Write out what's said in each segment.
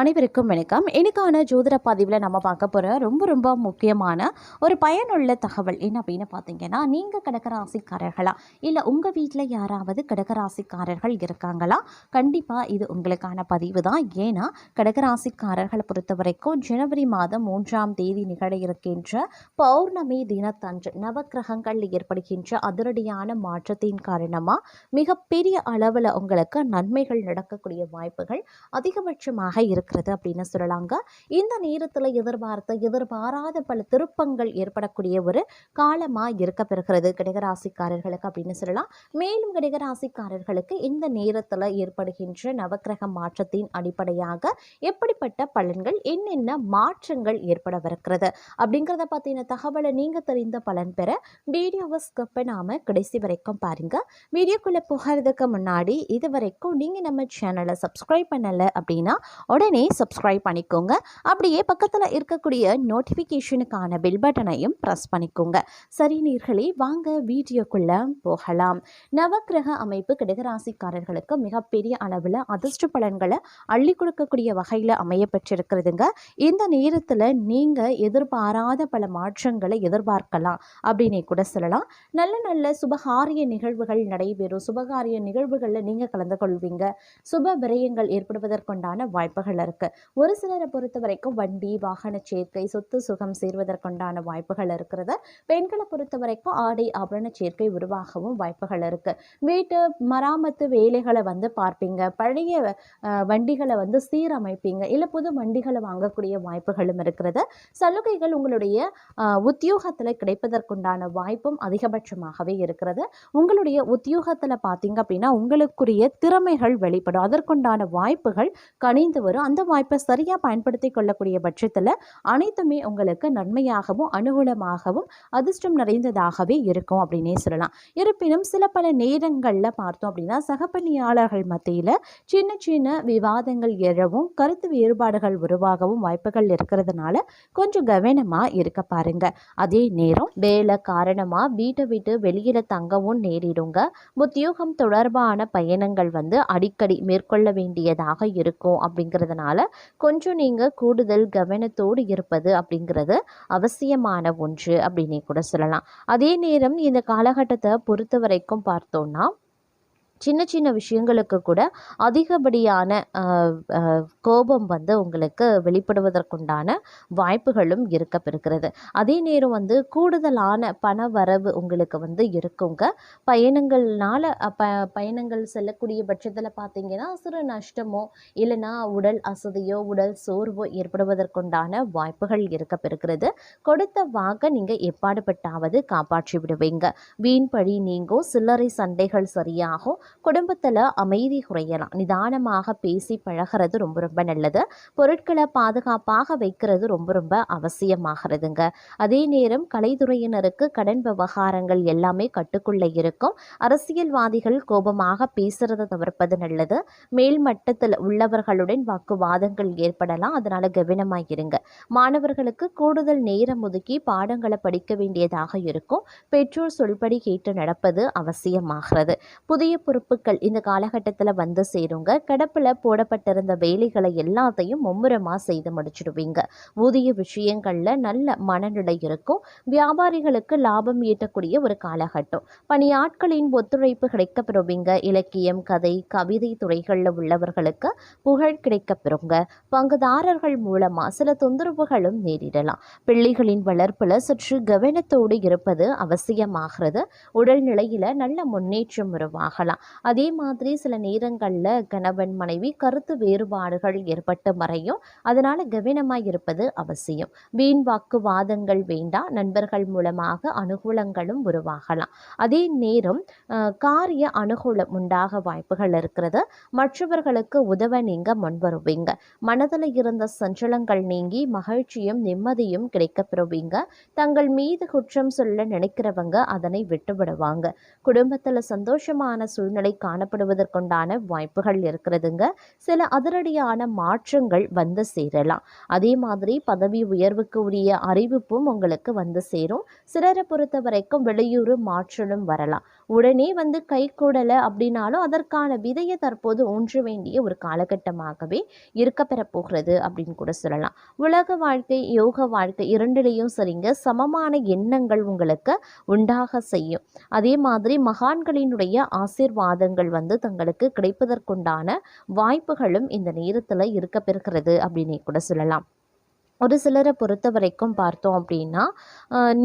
அனைவருக்கும் வணக்கம். இன்னைக்கான ஜோதிட பதிவில் நம்ம பார்க்க போகிற ரொம்ப ரொம்ப முக்கியமான ஒரு பயனுள்ள தகவல் என்ன அப்படின்னு பார்த்தீங்கன்னா நீங்கள் கடகராசிக்காரர்களா இல்லை உங்கள் வீட்டில் யாராவது கடகராசிக்காரர்கள் இருக்காங்களா? கண்டிப்பாக இது உங்களுக்கான பதிவு தான். ஏன்னா கடகராசிக்காரர்களை பொறுத்த வரைக்கும் ஜனவரி மாதம் மூன்றாம் தேதி நிகழ இருக்கின்ற பௌர்ணமி தினத்தன்று நவக்கிரகங்களில் ஏற்படுகின்ற அதிரடியான மாற்றத்தின் காரணமாக மிகப்பெரிய அளவில் உங்களுக்கு நன்மைகள் நடக்கக்கூடிய வாய்ப்புகள் அதிகபட்சமாக இருக்கிறது அப்படின்னு சொல்லலாங்க. இந்த நேரத்தில் எதிர்பார்த்த எதிர்பாராத பல திருப்பங்கள் ஏற்படக்கூடிய ஒரு காலமாக இருக்க பெறுகிறது. கடகராசிக்காரர்களுக்கு அப்படின்னு சொல்லலாம். மேலும் கடகராசிக்காரர்களுக்கு இந்த நேரத்தில் ஏற்படுகின்ற நவக்கிரக மாற்றத்தின் அடிப்படையாக எப்படிப்பட்ட பலன்கள் என்னென்ன மாற்றங்கள் ஏற்படவிருக்கிறது அப்படிங்கிறத பற்றின தகவலை நீங்கள் தெரிந்த பலன் பெற வீடியோவை ஸ்கிப் பண்ணாமல் கடைசி வரைக்கும் பாருங்கள் வீடியோக்குள்ளே போகிறதுக்கு முன்னாடி இது வரைக்கும் நீங்கள் நம்ம சேனலை சப்ஸ்கிரைப் பண்ணலை அப்படின்னா உடனே சப்ஸ்கிரைப் பண்ணிக்கோங்க. அப்படியே பக்கத்தில் இருக்கக்கூடிய நோட்டிஃபிகேஷனுக்கான பெல் பட்டனையும் ப்ரெஸ் பண்ணிக்கோங்க. சரி நீர்களே வாங்க வீடியோக்குள்ளே போகலாம். நவக்கிரக அமைப்பு கிடகராசிக்காரர்களுக்கு மிகப்பெரிய அளவில் அதிர்ஷ்ட பலன்களை அள்ளி கொடுக்கக்கூடிய வகையில் அமைய பெற்றிருக்கிறதுங்க. இந்த நேரத்தில் நீங்கள் எதிர்பாராத பல மாற்றங்களை எதிர்பார்க்கலாம் அப்படின்னு கூட சொல்லலாம். நல்ல நல்ல சுபகாரிய நிகழ்வுகள் நடைபெறும். சுபகாரிய நிகழ்வுகளில் நீங்கள் கலந்து கொள்வீங்க. சுப விரயங்கள் ஏற்படுவதற்குண்டான வாய்ப்புகள் இருக்கு. ஒரு சிலரை பொறுத்த வரைக்கும் வண்டி வாகன சேர்க்கை சொத்து சுகம் சேர்வதற்குண்டான வாய்ப்புகள் இருக்கிறது. பெண்களை பொறுத்த வரைக்கும் ஆடை ஆபரண சேர்க்கை உருவாகவும் வாய்ப்புகள் இருக்கு. வீட்டு மராமத்து வேலைகளை வந்து பார்ப்பீங்க. பழைய வண்டிகளை வந்து சீரமைப்பீங்க. இல்லை புது வண்டிகளை வாங்கக்கூடிய வாய்ப்புகளும் இருக்கிறது. சலுகைகள் உங்களுடைய உத்தியோகத்தில் கிடைப்பதற்குண்டான வாய்ப்பும் அதிகபட்சமாகவே இருக்கிறது. உங்களுடைய உத்தியோகத்தில் பார்த்தீங்க அப்படின்னா உங்களுக்குரிய திறமைகள் வெளிப்படும். அதற்குண்டான வாய்ப்புகள் கணிந்து வரும். அந்த வாய்ப்பை சரியாக பயன்படுத்தி கொள்ளக்கூடிய பட்சத்தில் அனைத்துமே உங்களுக்கு நன்மையாகவும் அனுகூலமாகவும் அதிர்ஷ்டம் நிறைந்ததாகவே இருக்கும் அப்படின்னே சொல்லலாம். இருப்பினும் சில பல நேரங்களில் பார்த்தோம் அப்படின்னா சகப்பணியாளர்கள் மத்தியில் சின்ன சின்ன விவாதங்கள் எழவும் கருத்து வேறுபாடுகள் உருவாகவும் வாய்ப்புகள் இருக்கிறதுனால கொஞ்சம் கவனமாக இருக்க பாருங்க. அதே நேரம் வேலை காரணமாக வீட்டை விட்டு வெளியில் தங்கவும் நேரிடுங்க. உத்தியோகம் தொடர்பான பயணங்கள் வந்து அடிக்கடி மேற்கொள்ள வேண்டியதாக இருக்கும் அப்படிங்கிறதுனால கொஞ்சம் நீங்கள் கூடுதல் கவனத்தோடு இருப்பது அப்படிங்கிறது அவசியமான ஒன்று அப்படின்னு கூட சொல்லலாம். அதே நேரம் இந்த காலகட்டத்தை பொறுத்த வரைக்கும் பார்த்தோம்னா சின்ன சின்ன விஷயங்களுக்கு கூட அதிகப்படியான கோபம் வந்து உங்களுக்கு வெளிப்படுவதற்குண்டான வாய்ப்புகளும் இருக்க பெறுகிறது அதே நேரம் வந்து கூடுதலான பண வரவு உங்களுக்கு வந்து இருக்குங்க. பயணங்கள்னால ப பயணங்கள் செல்லக்கூடிய பட்சத்தில் பார்த்தீங்கன்னா சிறு நஷ்டமோ இல்லைன்னா உடல் அசதியோ உடல் சோர்வோ ஏற்படுவதற்குண்டான வாய்ப்புகள் இருக்க பெறுகிறது கொடுத்த வாக்க நீங்கள் எப்பாடுபட்டாவது காப்பாற்றி விடுவீங்க வீண் பழி நீங்கும் சில்லறை சண்டைகள் சரியாகும் குடும்பத்தில் அமைதி குறையலாம். நிதானமாக பேசி பழகிறது ரொம்ப ரொம்ப நல்லது. பொருட்களை பாதுகாப்பாக வைக்கிறது ரொம்ப ரொம்ப அவசியமாகிறதுங்க. அதே நேரம் கலைத்துறையினருக்கு கடன் விவகாரங்கள் எல்லாமே கட்டுக்குள்ளே இருக்கும். அரசியல்வாதிகள் கோபமாக பேசுறதை தவிர்ப்பது நல்லது. மேல் மட்டத்தில் உள்ளவர்களுடன் வாக்குவாதங்கள் ஏற்படலாம். அதனால் கவனமாக இருங்க மாணவர்களுக்கு கூடுதல் நேரம் ஒதுக்கி பாடங்களை படிக்க வேண்டியதாக இருக்கும். பெற்றோர் சொல்படி கேட்டு நடப்பது அவசியமாகிறது. புதிய பொருள் பொறுப்புகள் இந்த காலகட்டத்தில் வந்து சேருங்க. கிடப்பில் போடப்பட்டிருந்த வேலைகளை எல்லாத்தையும் மும்முரமாக செய்து முடிச்சிடுவீங்க. ஊதிய விஷயங்களில் நல்ல மனநிலை இருக்கும். வியாபாரிகளுக்கு லாபம் ஈட்டக்கூடிய ஒரு காலகட்டம். பணியாட்களின் ஒத்துழைப்பு கிடைக்கப்பெறுவீங்க. இலக்கியம் கதை கவிதை துறைகளில் உள்ளவர்களுக்கு புகழ் கிடைக்கப்பெறுங்க. பங்குதாரர்கள் மூலமாக சில தொந்தரவுகளும் நேரிடலாம். பிள்ளைகளின் வளர்ப்பில் சற்று கவனத்தோடு இருப்பது அவசியமாகிறது. உடல்நிலையில் நல்ல முன்னேற்றம் உருவாகலாம். அதே மாதிரி சில நேரங்களில் கணவன் மனைவி கருத்து வேறுபாடுகள் ஏற்பட்டு மறையும் அதனால் கவனமாக இருப்பது அவசியம். வீண் வாக்குவாதங்கள் வேண்டாம் நண்பர்கள் மூலமாக அனுகூலங்களும் உருவாகலாம். அதே நேரம் காரிய அனுகூலம் உண்டாக வாய்ப்புகள் இருக்கிறது. மற்றவர்களுக்கு உதவ நீங்க முன்வருவீங்க. மனதில் இருந்த சஞ்சலங்கள் நீங்கி மகிழ்ச்சியும் நிம்மதியும் கிடைக்கப்பெறுவீங்க தங்கள் மீது குற்றம் சொல்ல நினைக்கிறவங்க அதனை விட்டு விடுவாங்க குடும்பத்தில் சந்தோஷமான சூழ்நிலை சூழ்நிலை காணப்படுவதற்குண்டான வாய்ப்புகள் இருக்கிறதுங்க. சில அதிரடியான மாற்றங்கள் வந்து சேரலாம். அதே மாதிரி பதவி உயர்வுக்கு உரிய அறிவிப்பும் உங்களுக்கு வந்து சேரும். சிலரை பொறுத்த வரைக்கும் வெளியூர் மாற்றலும் வரலாம். உடனே வந்து கை கூடலை அப்படின்னாலும் அதற்கான விதையை தற்போது ஊன்ற வேண்டிய ஒரு காலகட்டமாகவே இருக்கப்பெற போகிறது அப்படின்னு கூட சொல்லலாம். உலக வாழ்க்கை யோக வாழ்க்கை இரண்டிலையும் சரிங்க. சமமான எண்ணங்கள் உங்களுக்கு உண்டாக செய்யும். அதே மாதிரி மகான்களினுடைய ஆசீர்வாதங்கள் வந்து தங்களுக்கு கிடைப்பதற்குண்டான வாய்ப்புகளும் இந்த நேரத்தில் இருக்க பெறுகிறது அப்படின்னு கூட சொல்லலாம். ஒரு சிலரை பொறுத்த வரைக்கும் பார்த்தோம் அப்படின்னா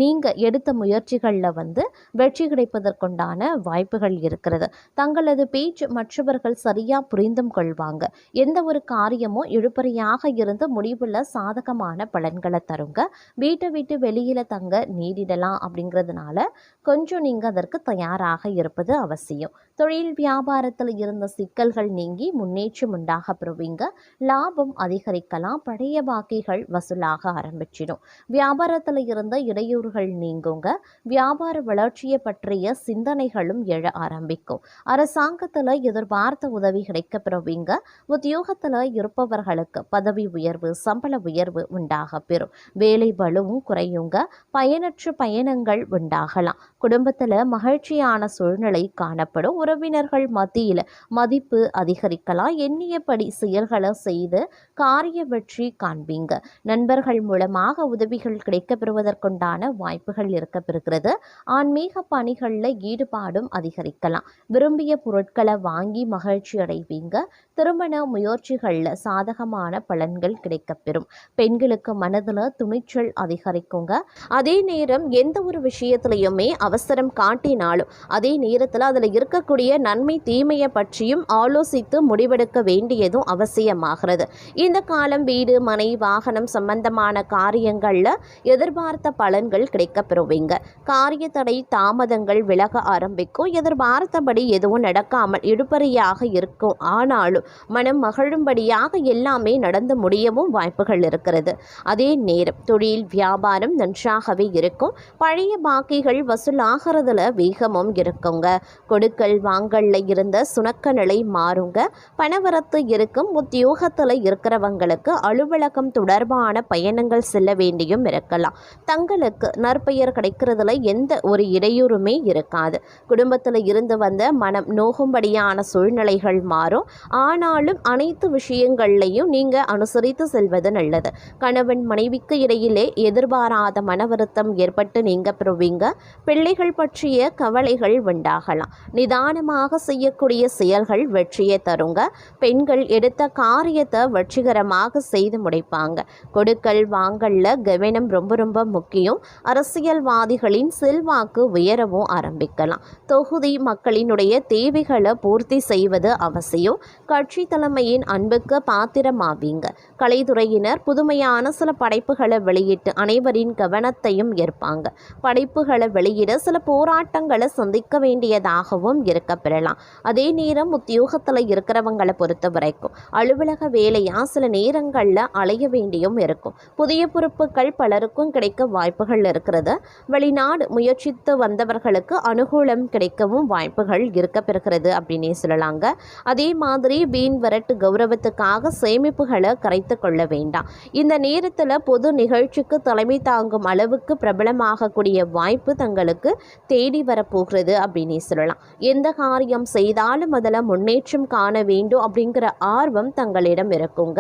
நீங்கள் எடுத்த முயற்சிகளில் வந்து வெற்றி கிடைப்பதற்குண்டான வாய்ப்புகள் இருக்கிறது. தங்களது பேச்சு மற்றவர்கள் சரியாக புரிந்தும் கொள்வாங்க. எந்த ஒரு காரியமும் இழுபறியாக இருந்து முடிவில் சாதகமான பலன்களை தருங்க. வீட்டை விட்டு வெளியில் தங்க நீடிடலாம் அப்படிங்கிறதுனால கொஞ்சம் நீங்கள் அதற்கு தயாராக இருப்பது அவசியம். தொழில் வியாபாரத்தில் இருந்த சிக்கல்கள் நீங்கி முன்னேற்றம் உண்டாக பெறுவீங்க. லாபம் அதிகரிக்கலாம். பழைய பாக்கிகள் வசூலாக ஆரம்பிச்சிடும். வியாபாரத்தில் இருந்த இடையூறுகள் நீங்குங்க. வியாபார வளர்ச்சியை பற்றிய சிந்தனைகளும் எழ ஆரம்பிக்கும். அரசாங்கத்தில் எதிர்பார்த்த உதவி கிடைக்கப்பெறுவீங்க. உத்தியோகத்தில் இருப்பவர்களுக்கு பதவி உயர்வு சம்பள உயர்வு உண்டாக பெறும். வேலை பலுவும் குறையுங்க. பயனற்ற பயணங்கள் உண்டாகலாம். குடும்பத்தில் மகிழ்ச்சியான சூழ்நிலை காணப்படும். உறவினர்கள் மத்தியில் மதிப்பு அதிகரிக்கலாம். எண்ணியபடி செயல்களை செய்து காரிய வெற்றி காண்பீங்க. நண்பர்கள் மூலமாக உதவிகள் கிடைக்கப்பெறுவதற்குண்டான வாய்ப்புகள் இருக்கப்பெறுகிறது. ஆன்மீக பணிகளில் ஈடுபாடும் அதிகரிக்கலாம். விரும்பிய பொருட்களை வாங்கி மகிழ்ச்சி அடைவீங்க திருமண முயற்சிகளில் சாதகமான பலன்கள் கிடைக்கப்பெறும். பெண்களுக்கு மனதில் துணிச்சல் அதிகரிக்குங்க. அதே நேரம் எந்த ஒரு விஷயத்திலையுமே அவசரம் காட்டினாலும் அதே நேரத்தில் அதில் இருக்கக்கூடிய நன்மை தீமையை பற்றியும் ஆலோசித்து முடிவெடுக்க வேண்டியதும் அவசியமாகிறது. இந்த காலம் வீடு மனை வாகனம் சம்பந்தமான காரியங்களில் எதிர்பார்த்த பலன்கள் கிடைக்கப்பெறுவீங்க. காரிய தடை தாமதங்கள் விலக ஆரம்பிக்கும். எதிர்பார்த்தபடி எதுவும் நடக்காமல் இடுபறியாக இருக்கும். ஆனாலும் மனம் மகிழும்படியாக எல்லாமே நடந்து முடியவும் வாய்ப்புகள் இருக்கிறது. அதே நேரம் தொழில் வியாபாரம் நன்றாகவே இருக்கும். பழைய பாக்கிகள் வசூலாகிறதுல வேகமும் இருக்குங்க. கொடுக்கல் வாங்கல்ல இருந்த சுணக்க நிலை மாறுங்க. பணவரத்து இருக்கும். உத்தியோகத்தில் இருக்கிறவங்களுக்கு அலுவலகம் தொடர்பான பயணங்கள் செல்ல வேண்டியும் இருக்கலாம். தங்களுக்கு நற்பெயர் கிடைக்கிறதுல எந்த ஒரு இடையூறுமே இருக்காது. குடும்பத்தில் இருந்து வந்த மனம் நோகும்படியான சூழ்நிலைகள் மாறும். ஆனாலும் அனைத்து விஷயங்கள்லையும் நீங்கள் அனுசரித்து செல்வது நல்லது. கணவன் மனைவிக்கு இடையிலே எதிர்பாராத மன வருத்தம் ஏற்பட்டு நீங்க பெறுவீங்க. பிள்ளைகள் பற்றிய கவலைகள் உண்டாகலாம். நிதானமாக செய்யக்கூடிய செயல்கள் வெற்றியை தருங்க. பெண்கள் எடுத்த காரியத்தை வெற்றிகரமாக செய்து முடிப்பாங்க. கொடுக்கல் வாங்கல்ல கவனம் ரொம்ப ரொம்ப முக்கியம். அரசியல்வாதிகளின் செல்வாக்கு உயரவும் ஆரம்பிக்கலாம். தொகுதி மக்களினுடைய தேவைகளை பூர்த்தி செய்வது அவசியம். கட்சி தலைமையின் அன்புக்கு பாத்திரமாவீங்க. கலைத்துறையினர் புதுமையான சில படைப்புகளை வெளியிட்டு அனைவரின் கவனத்தையும் ஏற்பாங்க படைப்புகளை வெளியிட சில போராட்டங்களை சந்திக்க வேண்டியதாகவும் இருக்க பெறலாம். அதே நேரம் உத்தியோகத்தில் இருக்கிறவங்களை பொறுத்த வரைக்கும் அலுவலக வேலையாக சில நேரங்களில் அலைய வேண்டியும் இருக்கும். புதிய பொறுப்புகள் பலருக்கும் கிடைக்க வாய்ப்புகள் இருக்கிறது. வெளிநாடு முயற்சித்து வந்தவர்களுக்கு அனுகூலம் கிடைக்கவும் வாய்ப்புகள் இருக்க பெறுகிறது அப்படின்னே சொல்லலாங்க. அதே மாதிரி வீண் வரட்டு கௌரவத்துக்காக சேமிப்புகளை கரைத்து கொள்ள வேண்டாம். இந்த நேரத்தில் பொது நிகழ்ச்சிக்கு தலைமை தாங்கும் அளவுக்கு பிரபலமாகக்கூடிய வாய்ப்பு தங்களுக்கு தேடி வரப்போகிறது அப்படின்னே சொல்லலாம். எந்த காரியம் செய்தாலும் அதில் முன்னேற்றம் காண வேண்டும் அப்படிங்கிற ஆர்வம் தங்களிடம் இருக்குங்க.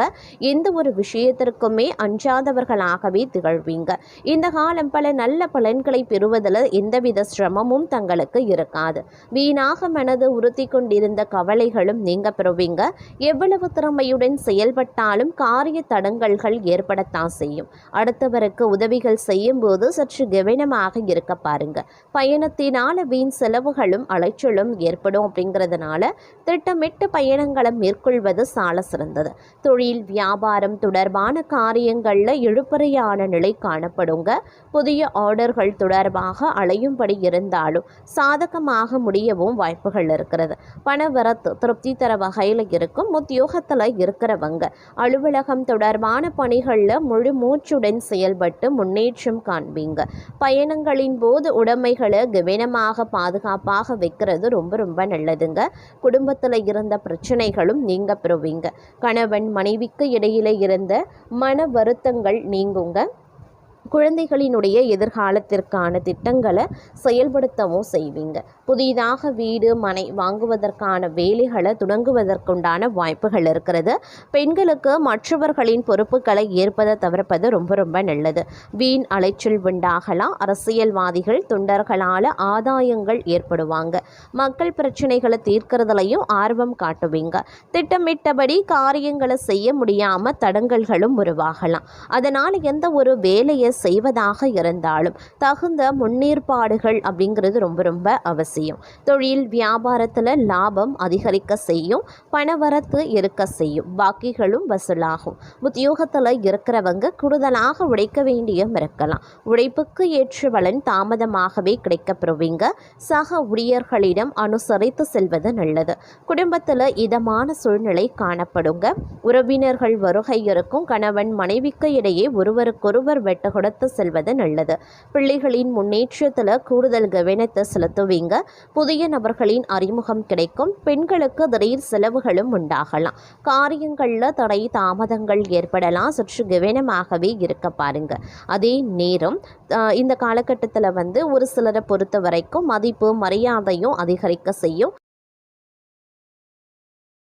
எந்த ஒரு விஷயத்திற்குமே அஞ்சாதவர்களாகவே திகழ்வீங்க. இந்த காலம் பல நல்ல பலன்களை பெறுவதில் எந்தவித சிரமமும் தங்களுக்கு இருக்காது. வீணாக மனது உறுத்தி கொண்டிருந்த கவலைகளும் நீங்க பெறுவீங்க. எவ்வளவு திறமையுடன் செயல்பட்டாலும் காரிய தடங்கல்கள் ஏற்படத்தான் செய்யும். அடுத்தவருக்கு உதவிகள் செய்யும் போது சற்று கவனமாக இருக்க பாருங்க. பயணத்தினால வீண் செலவுகளும் அலைச்சலும் ஏற்படும் அப்படிங்கிறதுனால திட்டமிட்டு பயணங்களை மேற்கொள்வது சால சிறந்தது. தொழில் வியாபாரம் தொடர்பான காரியங்களில் இழுபறையான நிலை காணப்படுங்க. புதிய ஆர்டர்கள் தொடர்பாக அலையும்படி இருந்தாலும் சாதகமாக முடியவும் வாய்ப்புகள் இருக்கிறது. பண வரத்து திருப்தி தர வகையில் இருக்கும். உத்தியோகத்தில் இருக்கிறவங்க. அலுவலகம் தொடர்பான பணிகளில் முழு மூச்சுடன் செயல்பட்டு முன்னேற்றம் காண்பீங்க. பயணங்களின் போது உடைமைகளை கவனமாக பாதுகாப்பாக வைக்கிறது ரொம்ப ரொம்ப நல்லதுங்க. குடும்பத்தில் இருந்த பிரச்சனைகளும் நீங்க பெறுவீங்க. கணவன் மனைவிக்கு இடையில இருந்த மன வருத்தங்கள் நீங்குங்க. குழந்தைகளினுடைய எதிர்காலத்திற்கான திட்டங்களை செயல்படுத்தவும் செய்வீங்க. புதிதாக வீடு மனை வாங்குவதற்கான வேலைகளை தொடங்குவதற்குண்டான வாய்ப்புகள் இருக்கிறது. பெண்களுக்கு மற்றவர்களின் பொறுப்புகளை ஏற்பதை தவிர்ப்பது ரொம்ப ரொம்ப நல்லது. வீண் அலைச்சல் உண்டாகலாம். அரசியல்வாதிகள் தொண்டர்களால் ஆதாயங்கள் ஏற்படுவாங்க. மக்கள் பிரச்சனைகளை தீர்க்கறதுலையும் ஆர்வம் காட்டுவீங்க. திட்டமிட்டபடி காரியங்களை செய்ய முடியாமல் தடங்கல்களும் உருவாகலாம். அதனால் எந்த ஒரு வேலையை செய்வதாக இருந்தாலும் தகுந்த முன்னேற்பாடுகள் அப்படிங்கிறது ரொம்ப ரொம்ப அவசியம். தொழில் வியாபாரத்தில் லாபம் அதிகரிக்க செய்யும் பணவரத்து இருக்க செய்யும் பாக்கிகளும் வசூலாகும். உத்தியோகத்தில் இருக்கிறவங்க கூடுதலாக உழைக்க வேண்டியும் இருக்கலாம். உழைப்புக்கு ஏற்ற பலன் தாமதமாகவே கிடைக்கப்பெறுவீங்க சக ஊழியர்களிடம் அனுசரித்து செல்வது நல்லது. குடும்பத்தில் இதமான சூழ்நிலை காணப்படுங்க. உறவினர்கள் வருகை இருக்கும் கணவன் மனைவிக்கு இடையே ஒருவருக்கொருவர் வெட்டுகள் கொடுத்து செல்வது நல்லது. பிள்ளைகளின் முன்னேற்றத்தில் கூடுதல் கவனத்தை செலுத்துவீங்க. புதிய நபர்களின் அறிமுகம் கிடைக்கும். பெண்களுக்கு திடீர் செலவுகளும் உண்டாகலாம். காரியங்களில் தடை தாமதங்கள் ஏற்படலாம். சற்று கவனமாகவே இருக்க பாருங்க. அதே நேரம் இந்த காலகட்டத்தில் வந்து ஒரு சிலரை பொறுத்த வரைக்கும் மதிப்பு மரியாதையும் அதிகரிக்க செய்யும்.